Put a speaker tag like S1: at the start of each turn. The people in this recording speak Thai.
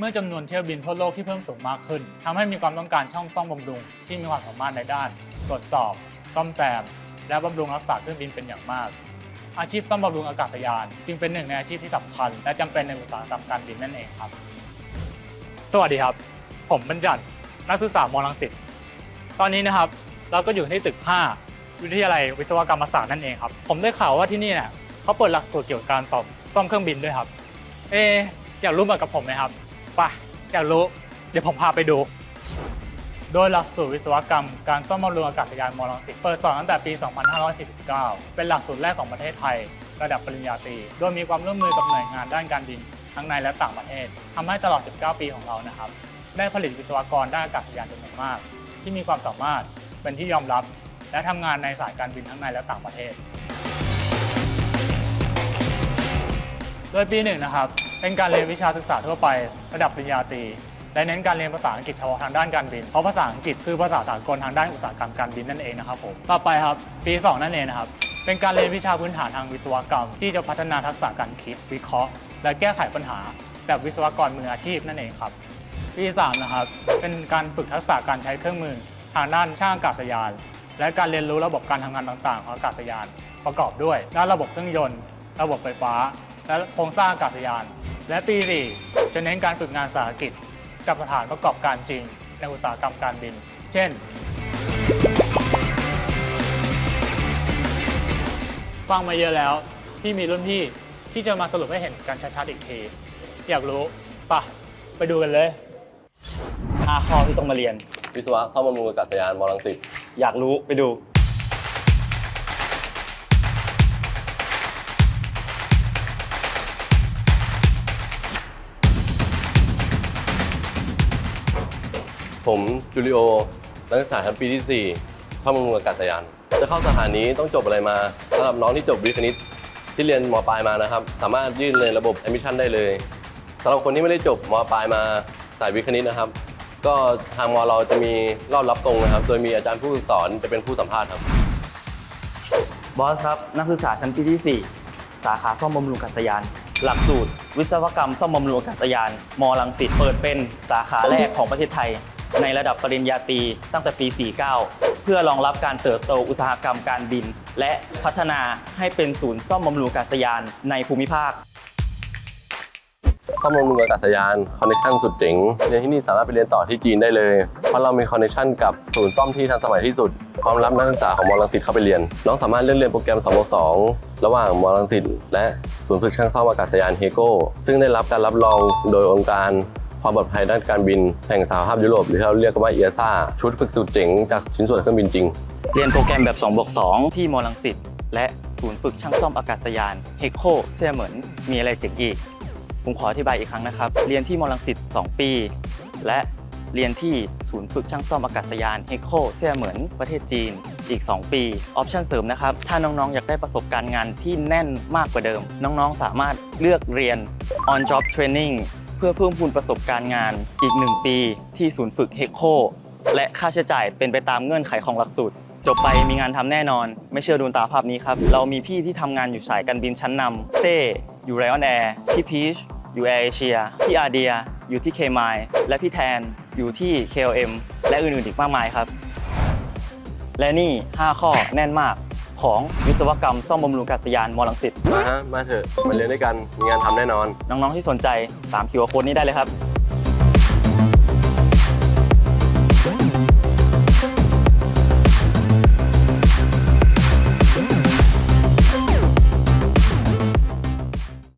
S1: เมื่อจำนวนเที่ยวบินทั่วโลกที่เพิ่มสูงมากขึ้นทำให้มีความต้องการช่องซ่อมบำรุงที่มีความสามารถในด้าน ตรวจสอบ ซ่อมแซม และบำรุงรักษาเครื่องบินเป็นอย่างมาก อาชีพซ่อมบำรุงอากาศยาน จึงเป็นหนึ่งในอาชีพที่สำคัญ และจำเป็นในอุตสาหกรรมการบินนั่นเองครับ สวัสดีครับ ผมบรรจันนักศึกษามอลังสิตตอนนี้นะครับเราก็อยู่ที่ตึก 5 วิทยาลัยวิศวกรรมศาสตร์นั่นเองครับ ผมได้ข่าวว่าที่นี่เนี่ยเขาเปิดหลักสูตรเกี่ยวกับการซ่อมซ่อมเครื่องบินด้วยครับ เอะอยากรู้เหมือนกับผมไหมครับ ปะอยากรู้ เดี๋ยวผมพาไปดู โดยหลักสูตรวิศวกรรมการซ่อมบำรุงอากาศยานมอลังสิตเปิดสอนตั้งแต่ปี 2549 เป็นหลักสูตรแรกของประเทศไทย ระดับปริญญาตรี โดยมีความร่วมมือกับหน่วยงานด้านการบิน ทั้งในและต่างประเทศทำให้ตลอด 19 ปีของเรานะครับ ได้ผลิตวิศวกรด้านอากาศยานจำนวนมาก ที่มีความสามารถเป็นที่ยอมรับ และทำงานในสายการบินทั้งในและต่างประเทศ ดยปีหนึ่งนะครับ เป็นการเรียนวิชาศึกษาทั่วไประดับปริญญาตรี และเน้นการเรียนภาษาอังกฤษเฉพาะทางด้านการบิน เพราะภาษาอังกฤษคือภาษาสากลทางด้านอุตสาหกรรมการบินนั่นเองนะครับผม ต่อไปครับ ปี 2 นั่นเองนะครับ เป็นการเรียนวิชาพื้นฐานทางวิศวกรรม ที่จะพัฒนาทักษะการคิด วิเคราะห์ และแก้ไขปัญหา แบบวิศวกรมืออาชีพนั่นเองครับ ปี 3 นะครับ เป็นการฝึกทักษะการใช้เครื่องมือทางด้านช่างอากาศยาน และการเรียนรู้ระบบการทำงานต่างๆ ของอากาศยาน ประกอบด้วยด้านระบบเครื่องยนต์ ระบบไฟฟ้า และโครงสร้างอากาศยาน และปี 4 จะเน้นการฝึกงานสาหกิจ กับสถานประกอบการจริง ในอุตสาหกรรมการบิน เช่น ฟังมาเยอะแล้วที่มีรุ่นพี่ที่จะมาสรุปให้เห็นกันชัดๆอีกที อยากรู้ปะไปดูกันเลย
S2: ห้าข้อที่ต้องมาเรียน
S3: วิศวะซ่อมบำรุงอากาศยานมอลังสิต
S2: อยากรู้ไปดู
S3: ผมจูริโอ นักศึกษาชั้นปีที่4ซ่อมบำรุงอากาศยาน จะเข้าสถานีต้องจบอะไรมาสำหรับน้องที่จบวิทย์คณิตที่เรียนมปลายมานะครับ สามารถยื่นในระบบ admission ได้เลยสำหรับคนที่ไม่ได้จบมปลายมาสายวิทย์คณิตนะครับ ก็ทางมเราจะมีรอบรับตรงนะครับ โดยมีอาจารย์ผู้สอนจะเป็นผู้สัมภาษณ์ครับ
S2: บอสครับ นักศึกษาชั้นปีที่ 4 สาขาซ่อมบำรุงอากาศยาน หลักสูตร วิศวกรรมซ่อมบำรุงอากาศยานมลังสิตเปิดเป็นสาขาแรกของประเทศไทย ในระดับปริญญาตรีตั้งแต่ปี 49 เพื่อรองรับการเติบโตอุตสาหกรรมการบิน และพัฒนาให้เป็นศูนย์ซ่อมบำรุงอากาศยานในภูมิภาค
S3: ซ่อมบำรุงอากาศยานคอนเนคชั่นสุดเจ๋งเรียนที่นี่สามารถไปเรียนต่อที่จีนได้เลย เพราะเรามีคอนเนคชั่นกับศูนย์ซ่อมที่ทันสมัยที่สุดพร้อมรับนักศึกษาของมอลังสิตเข้าไปเรียน น้องสามารถเลือกเรียนโปรแกรม2ระหว่างมอลังสิตและศูนย์ฝึกช่างซ่อมอากาศยานเฮโก้ซึ่งได้รับการรับรองโดยองค์การ ความปลอดภัยด้านการบินแห่งสหภาพยุโรปหรือที่เราเรียกว่าเอียซ่าชุดฝึกสุดเจ๋งจากชิ้นส่วนเครื่องบินจริง
S2: เรียนโปรแกรมแบบ2บวก2ที่มอลังสิตและศูนย์ฝึกช่างซ่อมอากาศยานเฮโคเซียเหมือนมีอะไรเจ๋งอีก ผมขออธิบายอีกครั้งนะครับ เรียนที่มอลังสิต2 ปี และเรียนที่ศูนย์ฝึกช่างซ่อมอากาศยานเฮโคเซียเหมือนประเทศจีนอีก 2 ปีออปชันเสริมนะครับ ถ้าน้องๆ อยากได้ประสบการณ์งานที่แน่นมากกว่าเดิม น้องๆ สามารถเลือกเรียน on job training เพื่อเพิ่มพูนประสบการณ์งานอีก 1 ปีที่ศูนย์ฝึกเฮกโคและค่าใช้จ่ายเป็นไปตามเงื่อนไขของหลักสูตร จบไปมีงานทำแน่นอน ไม่เชื่อดูตาภาพนี้ครับ เรามีพี่ที่ทำงานอยู่สายการบินชั้นนำเต้อยู่ไรออนแอร์พี่พีชอยู่แอร์เอเชียพี่อาเดีย อยู่ที่เคมายและพี่แทนอยู่ที่ KLM และอื่นๆอีกมากมายครับ และนี่ 5 ข้อแน่นมาก ของวิศวกรรมซ่อมบำรุงอากาศยานมอลังสิต
S3: มาฮะมาเถอะมาเรียนด้วยกันมีงานทำแน่นอน
S2: น้องๆที่สนใจตามคิวอาร์โค้ดนี้ได้เลยครับ